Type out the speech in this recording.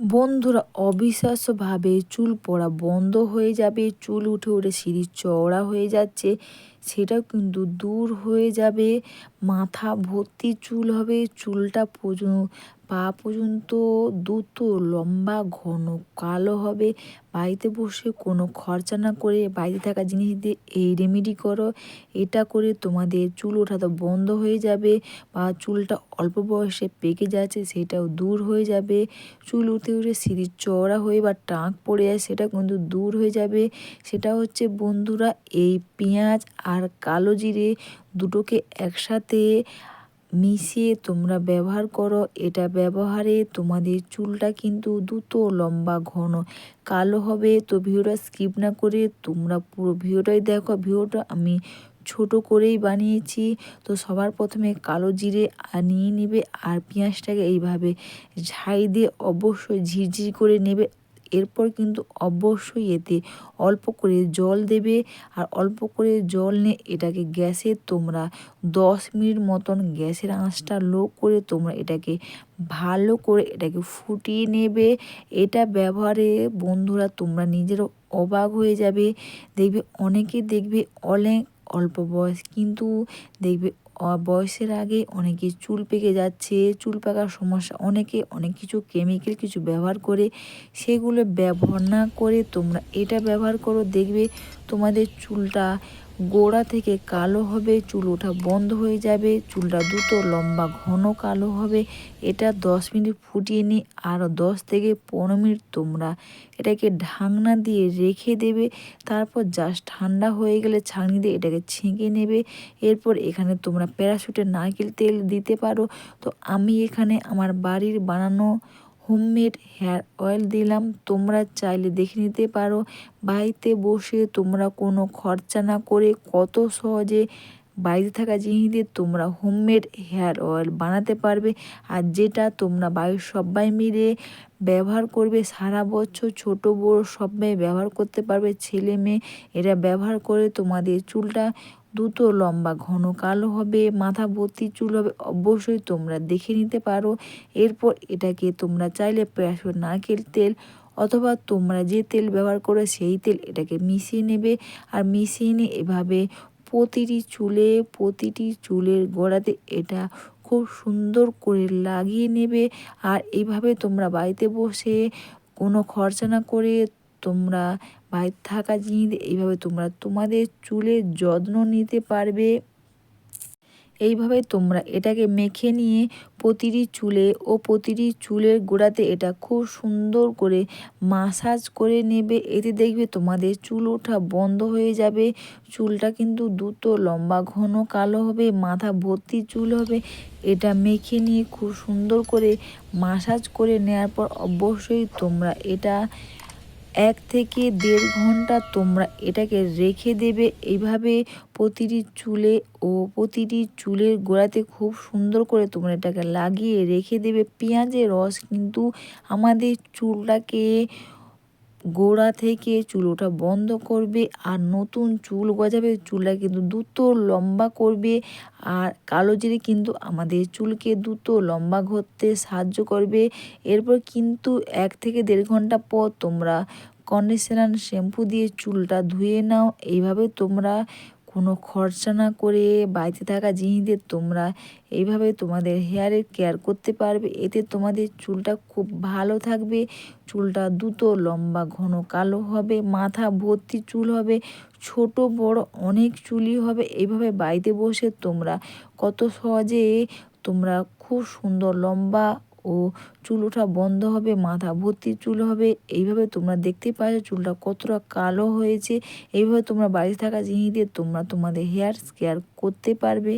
বন্ধুরা অবিশ্বাস্যভাবে চুল পড়া বন্ধ হয়ে যাবে চুল উঠে উঠে সিঁড়ি চওড়া হয়ে যাচ্ছে। সেটাও কিন্তু দূর হয়ে যাবে। মাথা ভর্তি চুল হবে, চুলটা পর্যন্ত, পা পর্যন্ত দ্রুত লম্বা, ঘন, কালো হবে। বাড়িতে বসে কোনো খরচা না করে বাড়িতে থাকা জিনিস দিয়ে এই রেমেডি করো। এটা করে তোমাদের চুল ওঠা তো বন্ধ হয়ে যাবে বা চুলটা অল্প বয়সে পেকে যাচ্ছে সেটাও দূর হয়ে যাবে। চুল উঠে উঠে সিঁড়ির চওড়া হয়ে বা টাক পড়ে যায় সেটা কিন্তু দূর হয়ে যাবে। সেটা হচ্ছে বন্ধুরা, এই পেঁয়াজ আর কালো জিরে দুটোকে একসাথে মিশিয়ে তোমরা ব্যবহার করো। এটা ব্যবহারে তোমাদের চুলটা কিন্তু দ্রুত লম্বা, ঘন, কালো হবে। তো ভিডিওটা স্কিপ না করে তোমরা পুরো ভিডিওটাই দেখো। ভিডিওটা আমি ছোট করেই বানিয়েছি। তো সবার প্রথমে কালো জিরে নিয়ে নেবে আর পেঁয়াজটাকে এইভাবে ঝাই দিয়ে অবশ্যই ঝিরঝির করে নেবে। এরপর কিন্তু অবশ্যই এতে অল্প করে জল দেবে আর অল্প করে জল নিয়ে এটাকে গ্যাসে তোমরা দশ মিনিট মতন গ্যাসের আঁচটা লো করে তোমরা এটাকে ভালো করে এটাকে ফুটিয়ে নেবে। এটা ব্যবহারে বন্ধুরা তোমরা নিজেরও অবাক হয়ে যাবে। দেখবে অনেকে দেখবে অনেক অল্প বয়স কিন্তু দেখবে বয়সের আগে অনেকে চুল পেকে যাচ্ছে, চুল পাকার সমস্যা, অনেকে অনেক কিছু কেমিক্যাল কিছু ব্যবহার করে সেগুলো ব্যবহার না করে তোমরা এটা ব্যবহার করো, দেখবে তোমাদের চুলটা গোড়া থেকে কালো হবে, চুল ওঠা বন্ধ হয়ে যাবে, চুলটা দ্রুত লম্বা ঘন কালো হবে। এটা দশ মিনিট ফুটিয়ে নিই আরও দশ থেকে পনেরো মিনিট তোমরা এটাকে ঢাকনা দিয়ে রেখে দেবে। তারপর জাস্ট ঠান্ডা হয়ে গেলে ছাঁকনি দিয়ে এটাকে ছেঁকে নেবে। এরপর এখানে তোমরা প্যারাশুটের নারকেল তেল দিতে পারো। তো আমি এখানে আমার বাড়ির বানানো হোমমেড হেয়ার অয়েল দিলাম। তোমরা চাইলে দেখে নিতে পারো বাড়িতে বসে তোমরা কোনো খরচা না করে কত সহজে বাড়িতে থাকা জিনিস দিয়ে তোমরা হোমমেড হেয়ার অয়েল বানাতে পারবে। আর যেটা তোমরা বাড়ির সবাই মিলে ব্যবহার করবে, সারা বছর ছোট বড় সবাই ব্যবহার করতে পারবে, ছেলে মেয়ে এটা ব্যবহার করে তোমাদের চুলটা দ্রুত লম্বা, ঘন, কালো হবে, মাথা ভর্তি, চুল হবে, অবশ্যই তোমরা দেখে নিতে পারো। এরপর এটাকে তোমরা চাইলে প্যাশন নারকেল তেল অথবা তোমরা যে তেল ব্যবহার করো সেই তেল এটাকে মিশিয়ে নেবে। আর মিশিয়ে নিয়ে এভাবে প্রতিটি চুলে, প্রতিটি চুলের গোড়াতে এটা খুব সুন্দর করে লাগিয়ে নেবে। আর এইভাবে তোমরা বাড়িতে বসে কোনো খরচা না করে তোমরা বাড়িতে থাকা জিনিস এইভাবে তোমরা তোমাদের চুলের যত্ন নিতে পারবে। এইভাবে তোমরা এটাকে মেখে নিয়ে প্রতিটি চুলে ও প্রতিটি চুলের গোড়াতে এটা খুব সুন্দর করে মাসাজ করে নেবে। এতে দেখবে তোমাদের চুল ওঠা বন্ধ হয়ে যাবে। চুলটা কিন্তু দ্রুত লম্বা, ঘন, কালো হবে, মাথা ভর্তি চুল হবে। এটা মেখে নিয়ে খুব সুন্দর করে মাসাজ করে নেওয়ার পর অবশ্যই তোমরা এটা এক থেকে দেড় ঘণ্টা তোমরা এটাকে রেখে দেবে। এইভাবে প্রতিটি চুলে ও প্রতিটি চুলের গোড়াতে খুব সুন্দর করে তোমরা এটাকে লাগিয়ে রেখে দেবে। পেঁয়াজের রস কিন্তু আমাদের চুলটাকে গোড়া থেকে চুল ওঠা বন্ধ করবে আর নতুন চুল গজাবে। চুলটা কিন্তু দ্রুত লম্বা করবে আর কালো জিরে কিন্তু আমাদের চুলকে দ্রুত লম্বা করতে সাহায্য করবে। এরপর কিন্তু এক থেকে দেড় ঘণ্টা পর তোমরা কন্ডিশনার শ্যাম্পু দিয়ে চুলটা ধুয়ে নাও। এইভাবে তোমরা কোনো খরচা না করে বাড়িতে থাকা জিনিসদের তোমরা এইভাবে তোমাদের হেয়ারের কেয়ার করতে পারবে। এতে তোমাদের চুলটা খুব ভালো থাকবে। চুলটা দ্রুত লম্বা, ঘন, কালো হবে। মাথা ভর্তি চুল হবে। ছোট, বড় অনেক চুলই হবে। এইভাবে বাড়িতে বসে তোমরা কত সহজে তোমরা খুব সুন্দর লম্বা ও চুল ওঠা বন্ধ হবে, মাথা ভর্তি চুল হবে, এইভাবে তোমরা দেখতে পাচ্ছ চুলটা কতটা কালো হয়েছে, এইভাবে তোমরা বাড়িতে থাকা জিনিস দিয়ে তোমরা তোমাদের হেয়ার কেয়ার করতে পারবে।